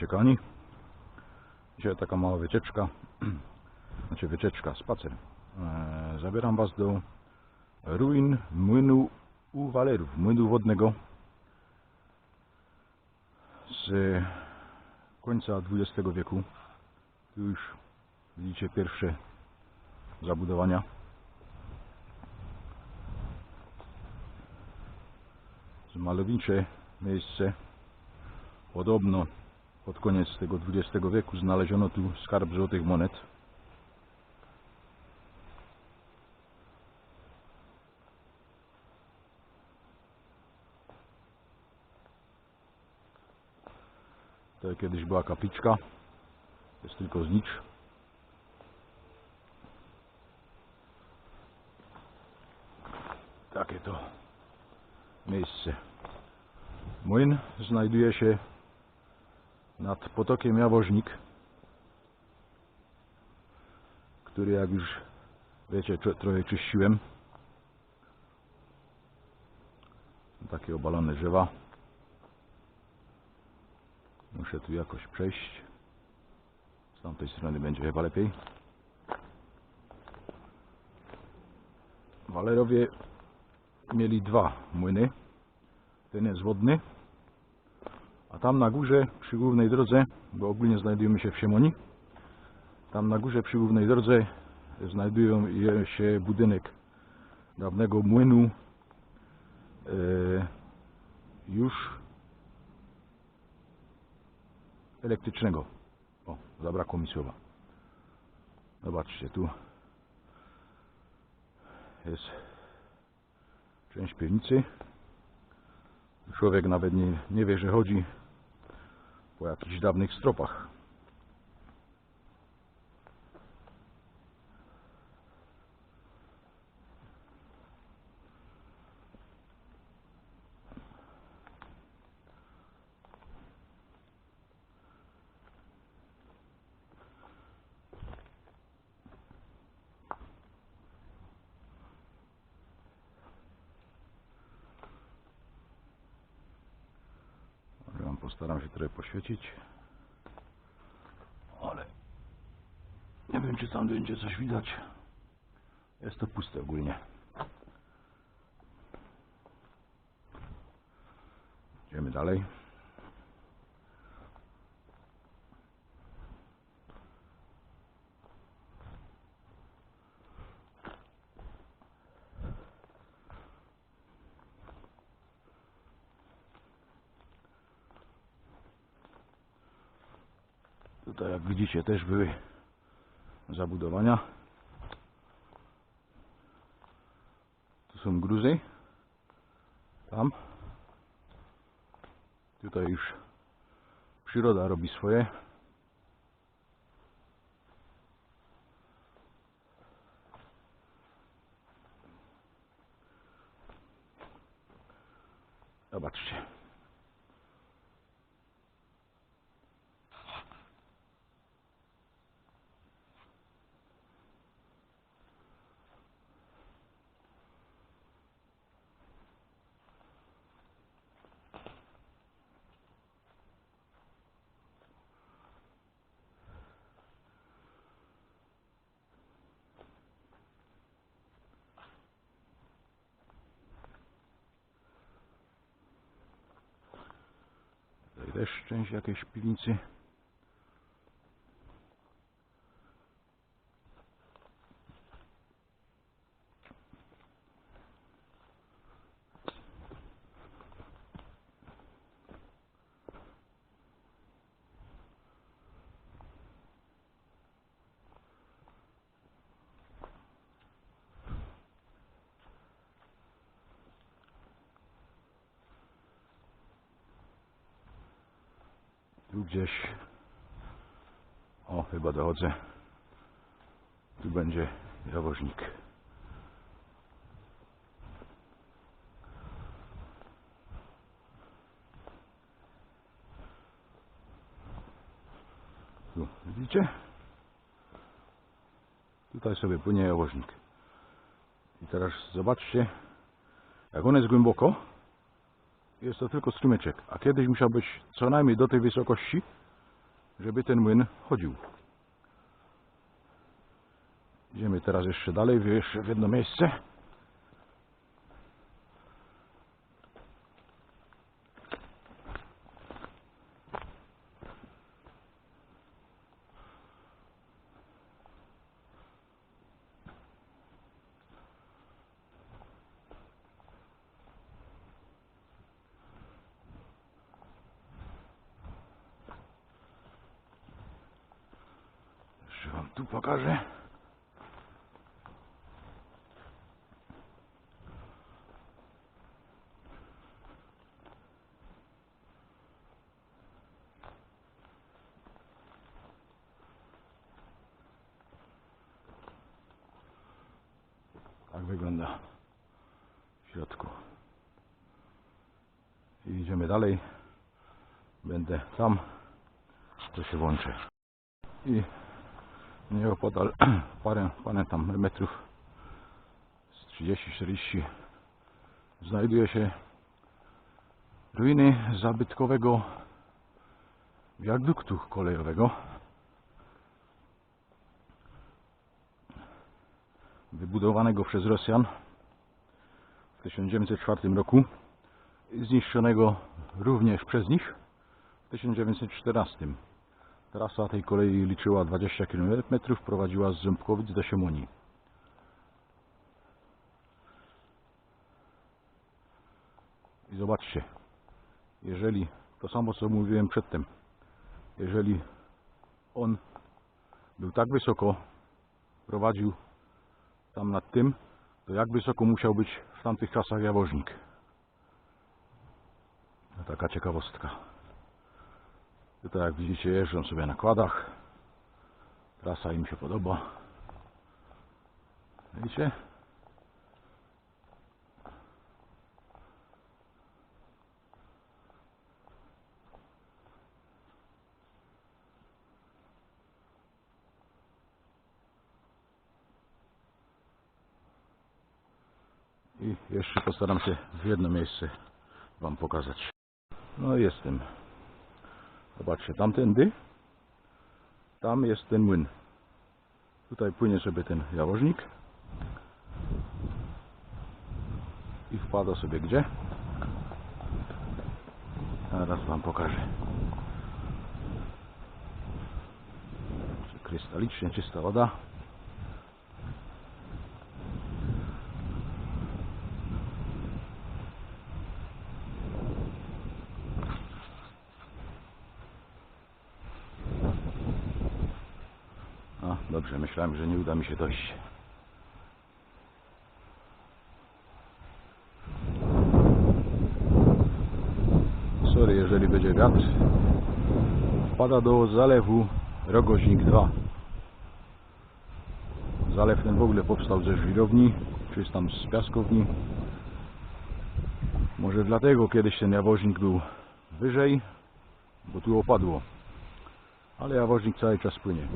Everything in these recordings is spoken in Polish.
Witajcie kochani. Dzisiaj taka mała wycieczka, znaczy wycieczka, spacer. E, Zabieram Was do ruin młynu u Walerów, młynu wodnego z końca XX wieku. Tu już widzicie pierwsze zabudowania. Malownicze miejsce. Podobno pod koniec tego XX wieku znaleziono tu skarb złotych monet. To kiedyś była kapliczka. Jest tylko znicz. Takie to miejsce. Młyn znajduje się nad potokiem Jawożnik, który jak już wiecie tro- trochę czyściłem. Takie obalone drzewa. Muszę tu jakoś przejść. Z tamtej strony będzie chyba lepiej. Walerowie mieli dwa młyny. Ten jest wodny, a tam na górze przy głównej drodze, bo ogólnie znajdujemy się w Siemoni, tam na górze przy głównej drodze znajduje się budynek dawnego młynu e, już elektrycznego. O, zabrakło mi słowa. Zobaczcie, tu jest część piwnicy. Człowiek nawet nie, nie wie, że chodzi po jakichś dawnych stropach. Ja wam postaram się trochę poświecić. Ale nie wiem, czy tam będzie coś widać. Jest to puste ogólnie. Idziemy dalej. Tutaj jak widzicie też były zabudowania. Tu są gruzy. Tam. Tutaj już przyroda robi swoje. Zobaczcie. Tutaj też część jakiejś piwnicy. Tu gdzieś. O, chyba dochodzę. Tu będzie jawożnik. Tu, widzicie? Tutaj sobie płynie jawożnik. I teraz zobaczcie, jak on jest głęboko, jest to tylko strumyczek, a kiedyś musiał być co najmniej do tej wysokości, żeby ten młyn chodził. Idziemy teraz jeszcze dalej, jeszcze w jedno miejsce. Jeszcze wam tu pokażę. Tak wygląda w środku. I idziemy dalej. Będę tam, to się włączę. I nieopodal parę, parę tam metrów z 30-40 znajduje się ruiny zabytkowego wiaduktu kolejowego wybudowanego przez Rosjan w 1904 roku i zniszczonego również przez nich w 1914. Trasa tej kolei liczyła 20 km, prowadziła z Ząbkowic do Siemonii. I zobaczcie, jeżeli to samo co mówiłem przedtem, jeżeli on był tak wysoko, prowadził tam nad tym, to jak wysoko musiał być w tamtych czasach jawożnik. No, taka ciekawostka. Tutaj jak widzicie jeżdżą sobie na kładach. Trasa im się podoba. Widzicie? I jeszcze postaram się w jedno miejsce Wam pokazać. No jestem. Zobaczcie, tamtędy. Tam jest ten młyn. Tutaj płynie sobie ten jałożnik. I wpada sobie gdzie? Zaraz Wam pokażę. Krystalicznie czysta woda. A, dobrze, myślałem, że nie uda mi się dojść. Sorry, jeżeli będzie wiatr. Wpada do zalewu Rogoźnik 2. Zalew ten w ogóle powstał ze żwirowni, czy tam z piaskowni. Może dlatego kiedyś ten jawożnik był wyżej, bo tu opadło. Ale jawożnik cały czas płynie.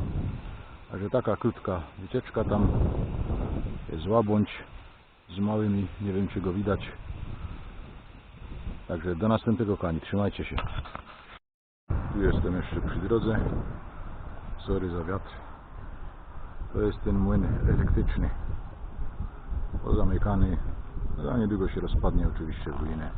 Także taka krótka wycieczka tam jest łabądź z małymi, nie wiem czy go widać. Także do następnego kani, trzymajcie się. Tu jestem jeszcze przy drodze. Sorry za wiatr. To jest ten młyn elektryczny. Pozamykany. Za niedługo się rozpadnie oczywiście w ruinę.